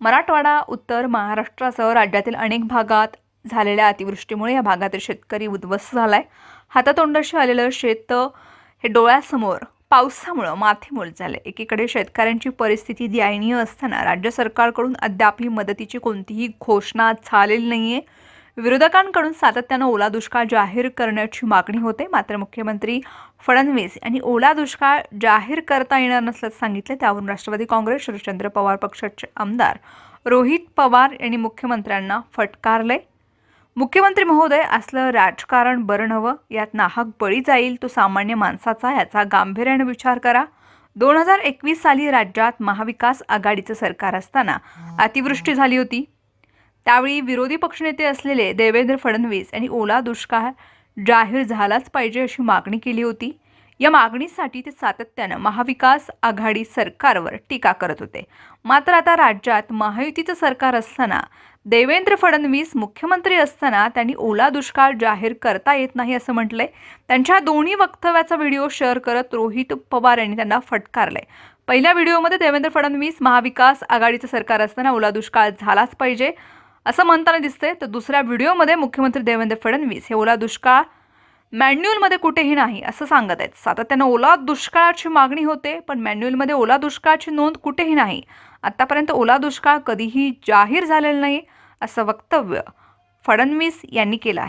मराठवाडा उत्तर महाराष्ट्रासह राज्यातील अनेक भागात झालेल्या अतिवृष्टीमुळे या भागातील शेतकरी उद्ध्वस्त झाला आहे हातातोंडाशी आलेलं शेत हे डोळ्यासमोर पावसामुळं माथेमोल झाले एकीकडे शेतकऱ्यांची परिस्थिती दयनीय असताना राज्य सरकारकडून अद्यापही मदतीची कोणतीही घोषणा झालेली आहे विरोधकांकडून सातत्यानं ओला दुष्काळ जाहीर करण्याची मागणी होते. मात्र मुख्यमंत्री फडणवीस यांनी ओला दुष्काळ जाहीर करता येणार नसल्याचं सांगितले. त्यावरून राष्ट्रवादी काँग्रेस शरदचंद्र पवार पक्षाचे आमदार रोहित पवार यांनी मुख्यमंत्र्यांना फटकारले. मुख्यमंत्री महोदय असलं राजकारण बरं हवं यात नाहक बळी जाईल तो सामान्य माणसाचा याचा गांभीर्याने विचार करा. दोन हजार एकवीस साली राज्यात महाविकास आघाडीचं सरकार असताना अतिवृष्टी झाली होती. त्यावेळी विरोधी पक्षनेते असलेले देवेंद्र फडणवीस यांनी ओला दुष्काळ जाहीर झालाच पाहिजे अशी मागणी केली होती. या मागणीसाठी ते सातत्यानं महाविकास आघाडी सरकारवर टीका करत होते. मात्र आता राज्यात महायुतीचं सरकार असताना देवेंद्र फडणवीस मुख्यमंत्री असताना त्यांनी ओला दुष्काळ जाहीर करता येत नाही असं म्हटलंय. त्यांच्या दोन्ही वक्तव्याचा व्हिडिओ शेअर करत रोहित पवार यांनी त्यांना फटकारलंय. पहिल्या व्हिडिओमध्ये देवेंद्र फडणवीस महाविकास आघाडीचं सरकार असताना ओला दुष्काळ झालाच पाहिजे. असं म्हणताना दिसतंय तर दुसऱ्या व्हिडिओमध्ये मुख्यमंत्री देवेंद्र फडणवीस हे ओला दुष्काळ मॅन्युअलमध्ये कुठेही नाही असं सांगत आहेत. सातत्यानं ओला दुष्काळाची मागणी होते पण मॅन्युअलमध्ये ओला दुष्काळाची नोंद कुठेही नाही. आत्तापर्यंत ओला दुष्काळ कधीही जाहीर झालेला नाही असं वक्तव्य फडणवीस यांनी केलं आहे.